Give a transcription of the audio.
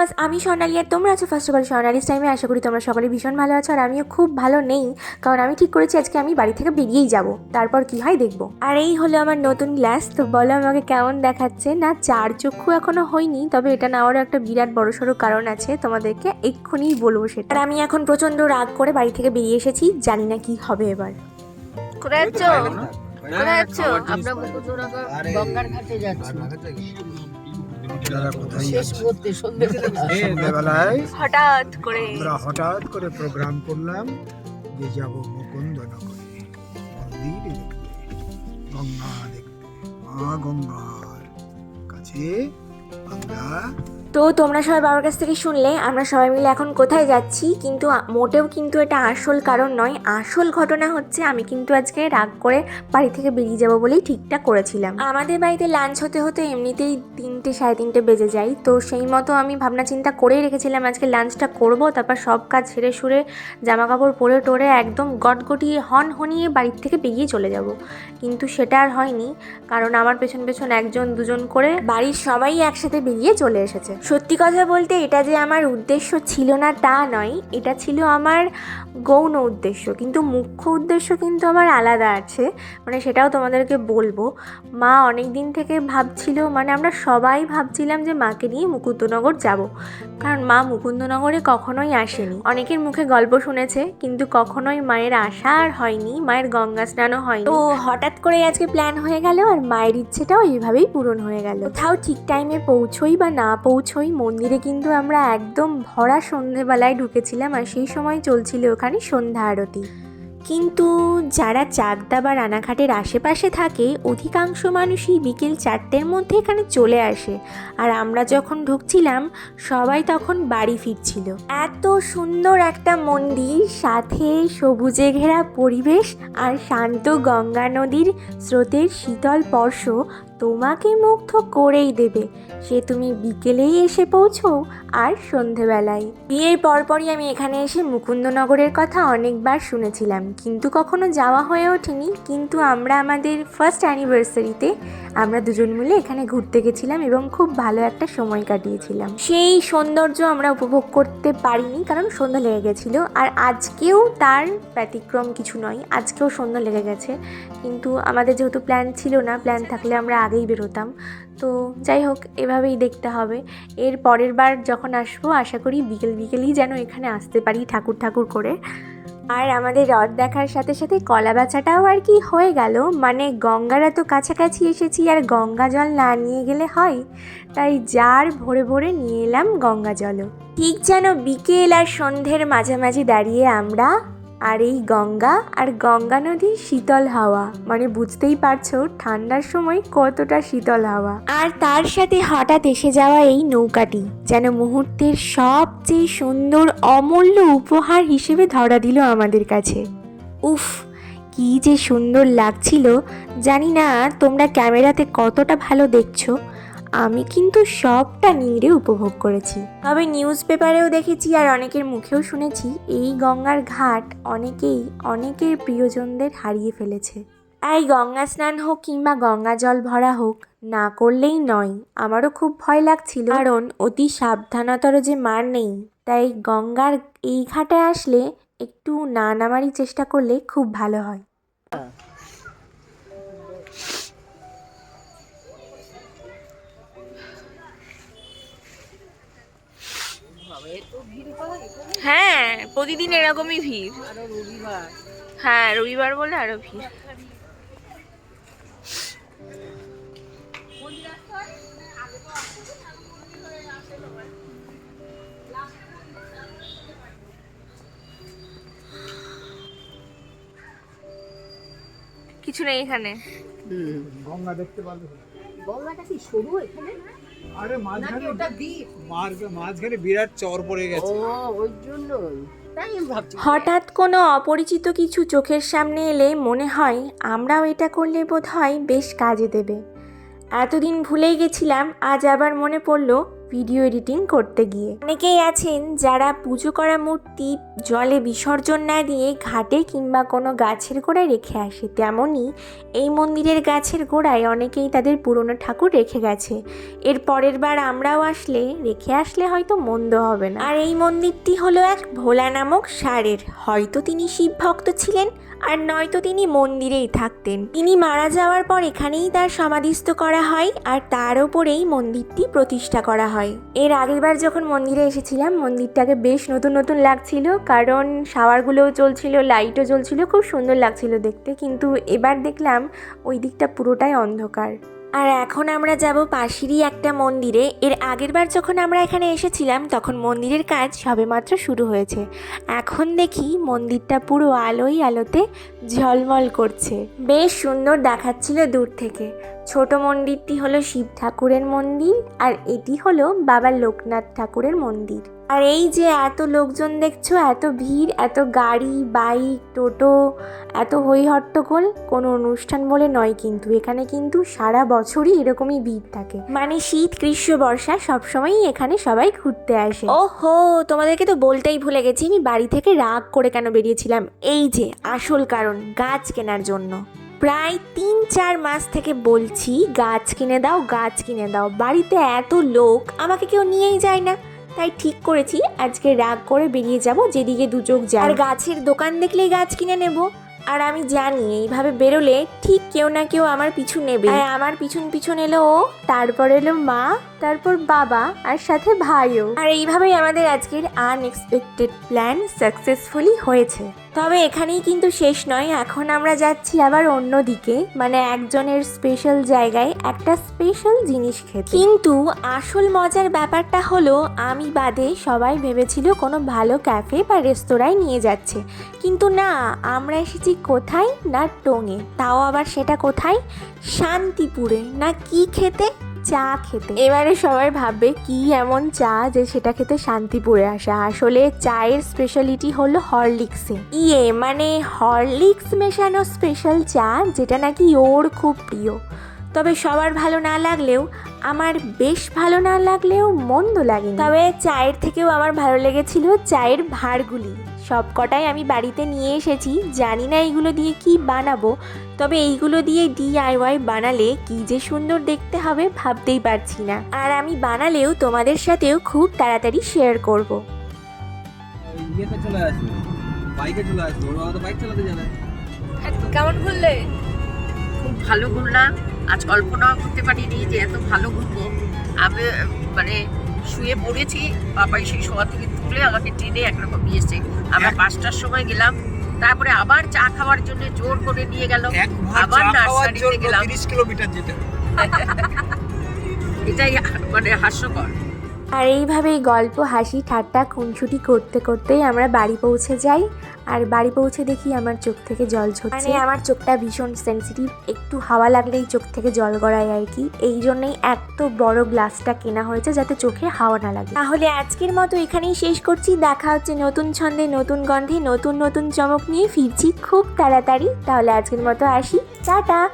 Viewers আমি স্বর্ণালী আর তোমরা আছো ফার্স্ট অফ অল স্বর্ণালিস টাইমে আশা করি তোমরা সকলে ভীষণ ভালো আছো আর আমিও খুব ভালো নেই কারণ আমি ঠিক করেছি আজকে আমি বাড়ি থেকে বেরিয়েই যাব তারপর কি হয় দেখব আর এই হলো আমার নতুন গ্লাস তো বলো আমাকে কেমন দেখাচ্ছে না চার চক্ষু এখনও হয়নি তবে এটা নেওয়ারও একটা বিরাট বড়সড় কারণ আছে তোমাদেরকে এক্ষুনি বলব সেটা আর আমি এখন প্রচণ্ড রাগ করে বাড়ি থেকে বেরিয়ে এসেছি জানি না কি হবে এবার কোথায় যাচ্ছ কোথায় যাচ্ছ আমরা গঙ্গার ঘাটে যাচ্ছি করতে সন্ধ্যে সন্ধ্যেবেলায় হঠাৎ করে আমরা হঠাৎ করে প্রোগ্রাম করলাম যে যাব মুকুন্দনগরে। মন্দির দেখতে। গঙ্গা দেখতে। মা গঙ্গার কাছে আমরা তো তোমরা সবাই বাবার কাছ থেকে শুনলে, আমরা সবাই মিলে এখন কোথায় যাচ্ছি? কিন্তু মোটেও কিন্তু এটা আসল কারণ নয়। আসল ঘটনা হচ্ছে, আমি কিন্তু আজকে রাগ করে বাড়ি থেকে বেরিয়ে যাব বলেই ঠিকঠাক করেছিলাম। আমাদের বাড়িতে লাঞ্চ হতে হতে এমনিতেই তিনটে সাড়ে তিনটে বেজে যায়। তো সেই মতো আমি ভাবনা চিন্তা করেই রেখেছিলাম, আজকে লাঞ্চটা করব। তারপর সব কাজ ছেড়ে সুরে জামা কাপড় পরে টোরে একদম গটগটিয়ে হন হনিয়ে বাড়ির থেকে বেরিয়ে চলে যাব। কিন্তু সেটা আর হয়নি, কারণ আমার পেছন পেছন একজন দুজন করে বাড়ির সবাই একসাথে বেরিয়ে চলে এসেছে। সত্যি কথা বলতে এটা যে আমার উদ্দেশ্য ছিল না তা নয়, এটা ছিল আমার গৌণ উদ্দেশ্য। কিন্তু মুখ্য উদ্দেশ্য কিন্তু আমার আলাদা আছে মানে সেটাও তোমাদেরকে বলব। মা অনেক দিন থেকে ভাবছিল মানে আমরা সবাই ভাবছিলাম যে মাকে নিয়ে মুকুন্দনগর যাব। কারণ মা মুকুন্দনগরে কখনোই আসেনি। অনেকের মুখে গল্প শুনেছে, কিন্তু কখনোই মায়ের আশা আর হয়নি, মায়ের গঙ্গা স্নানও হয়নি। তো হঠাৎ করে আজকে প্ল্যান হয়ে গেল, আর মায়ের ইচ্ছেটাও এইভাবেই পূরণ হয়ে গেল। কোথাও ঠিক টাইমে পৌঁছোই বা না পৌঁছোই মন্দিরে কিন্তু আমরা একদম ভরা সন্ধেবেলায় ঢুকেছিলাম আর সেই সময় চলছিল ওখানে সন্ধ্যা আরতি। কিন্তু যারা চাকদা বা রানাঘাটের আশেপাশে থাকে, অধিকাংশ মানুষই বিকেল চারটের মধ্যে এখানে চলে আসে। আর আমরা যখন ঢুকছিলাম, সবাই তখন বাড়ি ফিরছিল। এত সুন্দর একটা মন্দির, সাথে সবুজে ঘেরা পরিবেশ আর শান্ত গঙ্গা নদীর স্রোতের শীতল স্পর্শ তোমাকে মুগ্ধ করেই দেবে। সে তুমি বিকেলেই এসে পৌঁছো আর সন্ধেবেলায়। বিয়ের পরপরই আমি এখানে এসে মুকুন্দনগরের কথা অনেকবার শুনেছিলাম। কিন্তু কখনো যাওয়া হয়ে ওঠেনি। কিন্তু আমরা আমাদের ফার্স্ট অ্যানিভার্সারিতে আমরা দুজন মিলে এখানে ঘুরতে গেছিলাম এবং খুব ভালো একটা সময় কাটিয়েছিলাম। সেই সৌন্দর্য আমরা উপভোগ করতে পারিনি কারণ সন্ধ্যা লেগে গেছিল। আর আজকেও তার ব্যতিক্রম কিছু নয়, আজকেও সন্ধ্যা লেগে গেছে। কিন্তু আমাদের যেহেতু প্ল্যান ছিল না প্ল্যান থাকলে আমরা আগেই বেরোতাম। তো যাই হোক, এভাবেই দেখতে হবে। এর পরের বার যখন আসব, আশা করি বিকেল বিকেলই যেন এখানে আসতে পারি ঠাকুর ঠাকুর করে। আর আমাদের রথ দেখার সাথে সাথে কলা বেচাটাও আর কি হয়ে গেল। মানে গঙ্গার এত কাছাকাছি এসেছি আর গঙ্গা জল না নিয়ে গেলে হয়। তাই জার ভরে ভরে নিয়ে এলাম গঙ্গা জলও। ঠিক যেন বিকেল আর সন্ধ্যের মাঝামাঝি দাঁড়িয়ে আমরা আর এই গঙ্গা আর গঙ্গা নদীর শীতল হাওয়া। মানে বুঝতেই পারছ, ঠান্ডার সময় কতটা শীতল হাওয়া। আর তার সাথে হঠাৎ এসে যাওয়া এই নৌকাটি, যেন মুহূর্তের সবচেয়ে সুন্দর, অমূল্য উপহার হিসেবে ধরা দিল আমাদের কাছে। উফ, কি যে সুন্দর লাগছিল। জানি না তোমরা ক্যামেরাতে কতটা ভালো দেখছ। আমি কিন্তু সবটা নিরে উপভোগ করেছি। তবে নিউজ পেপারেও দেখেছি আর অনেকের মুখেও শুনেছি, এই গঙ্গার ঘাট অনেকেই অনেকের প্রিয়জনদের হারিয়ে ফেলেছে। এই গঙ্গা স্নান হোক কিংবা গঙ্গা জল ভরা হোক, না করলেই নয়। আমারও খুব ভয় লাগছিল। কারণ অতি সাবধানতার যে মার নেই, তাই গঙ্গার এই ঘাটে আসলে একটু না নামারই চেষ্টা করলে খুব ভালো হয়। হ্যাঁ প্রতিদিন এরকমই ভিড়। হ্যাঁ রবিবার বলে আরও ভিড়। কিছু নেই এখানে। গঙ্গা দেখতে পারবে গঙ্গাটা কি সরু এখানে? আরে মাঝখানে ওটা দ্বীপ? মাঝখানে বিরাট চর পড়ে ও ওই জন্য। তাই আমি ভাবছি। হঠাৎ কোনো অপরিচিত কিছু চোখের সামনে এলে মনে হয় আমরাও এটা করলে বোধ হয় বেশ কাজে দেবে। এতদিন ভুলেই গেছিলাম আজ আবার মনে পড়ল ভিডিও এডিটিং করতে গিয়ে। অনেকেই আছেন যারা পুজো করা মূর্তি জলে বিসর্জন না দিয়ে ঘাটে কিংবা কোনো গাছের গোড়ায় রেখে আসে। তেমনই এই মন্দিরের গাছের গোড়ায় অনেকেই তাদের পুরনো ঠাকুর রেখে গেছে। এর পরের বার আমরাও আসলে রেখে আসলে হয়তো মন্দ হবে না। আর এই মন্দিরটি হলো এক ভোলা নামক ষাঁড়ের হয়তো তিনি শিব ভক্ত ছিলেন আর নয়তো তিনি মন্দিরেই থাকতেন। তিনি মারা যাওয়ার পর এখানেই তার সমাধিস্থ করা হয় আর তার ওপরেই মন্দিরটি প্রতিষ্ঠা করা হয়। এর আগেরবার যখন মন্দিরে এসেছিলাম, মন্দিরটাকে বেশ নতুন নতুন লাগছিল, কারণ শাওয়ারগুলোও চলছিল লাইটও জ্বলছিল, খুব সুন্দর লাগছিল দেখতে। কিন্তু এবার দেখলাম ওই দিকটা পুরোটাই অন্ধকার। আর এখন আমরা যাব পাশেরই একটা মন্দিরে। এর আগের বার যখন আমরা এখানে এসেছিলাম, তখন মন্দিরের কাজ সবেমাত্র শুরু হয়েছে। এখন দেখি মন্দিরটা পুরো আলোই আলোতে ঝলমল করছে। বেশ সুন্দর দেখাচ্ছিল দূর থেকে। ছোট মন্দিরটি হলো শিব ঠাকুরের মন্দির আর এটি হলো বাবা লোকনাথ ঠাকুরের মন্দির। আর এই যে এত লোকজন দেখছ, এত ভিড়, এত গাড়ি, বাইক, টোটো, এত হই হট্টগোল কোনো অনুষ্ঠান বলে নয় কিন্তু, এখানে কিন্তু সারা বছরই এরকমই ভিড় থাকে। মানে শীত, গ্রীষ্ম, বর্ষা সবসময়ই এখানে সবাই ঘুরতে আসে। ও হো তোমাদেরকে তো বলতেই ভুলে গেছি, আমি বাড়ি থেকে রাগ করে কেন বেরিয়েছিলাম? এই যে, আসল কারণ, গাছ কেনার জন্য। প্রায় তিন চার মাস থেকে বলছি, গাছ কিনে দাও, গাছ কিনে দাও। বাড়িতে এত লোক, আমাকে কেউ নিয়েই যায় না। তাই ঠিক করেছি, আজকে রাগ করে বেরিয়ে যাব যেদিকে দু চোখ যায়। আর গাছের দোকান দেখলেই গাছ কিনে নেব। আর আমি জানি, এইভাবে বেরোলে ঠিক কেউ না কেউ আমার পিছু নেবে। আর আমার পিছন পিছন এলো ও, তারপর এলো মা, তারপর বাবা, আর সাথে ভাইও। আর এইভাবেই আমাদের আজকের আনএক্সপেক্টেড প্ল্যান সাকসেসফুলি হয়েছে। তবে এখানেই কিন্তু শেষ নয়, এখন আমরা যাচ্ছি আবার অন্য দিকে মানে একজনের স্পেশাল জায়গায় একটা স্পেশাল জিনিস খেতে। কিন্তু আসল মজার ব্যাপারটা হলো, আমি বাদে সবাই ভেবেছিল কোনো ভালো ক্যাফে বা রেস্তোরাঁয় নিয়ে যাচ্ছে। কিন্তু না, আমরা এসেছি কোথায় না টোঙে? তাও আবার সেটা কোথায়? শান্তিপুরে। না কি খেতে? চা খেতে। এবারে সবাই ভাববে কি এমন চা যে সেটা খেতে শান্তি শান্তিপুরে আসা। আসলে চায়ের স্পেশালিটি হলো হরলিক্সে ইয়ে মানে হরলিক্স মেশানো স্পেশাল চা যেটা নাকি ওর খুব প্রিয়। তবে সবার ভালো না লাগলেও আমার বেশ ভালো না লাগলেও মন্দ লাগে তবে চায়ের থেকেও আমার ভালো লেগেছিল চায়ের ভাঁড়গুলি সব কটাই আমি বাড়িতে নিয়ে এসেছি। জানি না এইগুলো দিয়ে কি বানাবো তবে এইগুলো দিয়ে ডিআইওয়াই বানালে কি যে সুন্দর দেখতে হবে ভাবতেই পারছি না। আর আমি বানালেও তোমাদের সাথেও খুব তাড়াতাড়ি শেয়ার করব। ইয়েতে চলে আসবে। বাইকে চলে আসবে। ওর বাবা তো বাইক চালাতে জানে কেমন ঘুরলে? খুব ভালো ঘুরলাম। আজ কল্পনাও করতে পারিনি যে এত ভালো ঘুরবো। আমি মানে শুয়ে পড়েছি বাবা সেই শোয়া থেকে তুলে আমাকে টেনে একরকম নিয়েছে আমরা পাঁচটার সময় গেলাম তারপরে আবার চা খাওয়ার জন্য জোর করে নিয়ে গেল আবার নার্সারিতে গেলাম। তিরিশ কিলোমিটার যেতে এটাই মানে হাস্যকর। আর এইভাবেই গল্প হাসি ঠাট্টা খুনছুটি করতে করতেই আমরা বাড়ি পৌঁছে যাই। আর বাড়ি পৌঁছে দেখি আমার চোখ থেকে জল ঝরছে। মানে আমার চোখটা ভীষণ সেন্সিটিভ একটু হাওয়া লাগলেই চোখ থেকে জল গড়ায় আর কি। এই জন্যই এত বড় গ্লাসটা কেনা হয়েছে যাতে চোখে হাওয়া না লাগে। তাহলে আজকের মতো এখানেই শেষ করছি। দেখা হচ্ছে নতুন ছন্দে, নতুন গন্ধে, নতুন নতুন চমক নিয়ে ফিরছি খুব তাড়াতাড়ি। তাহলে আজকের মতো আসি। টাটা!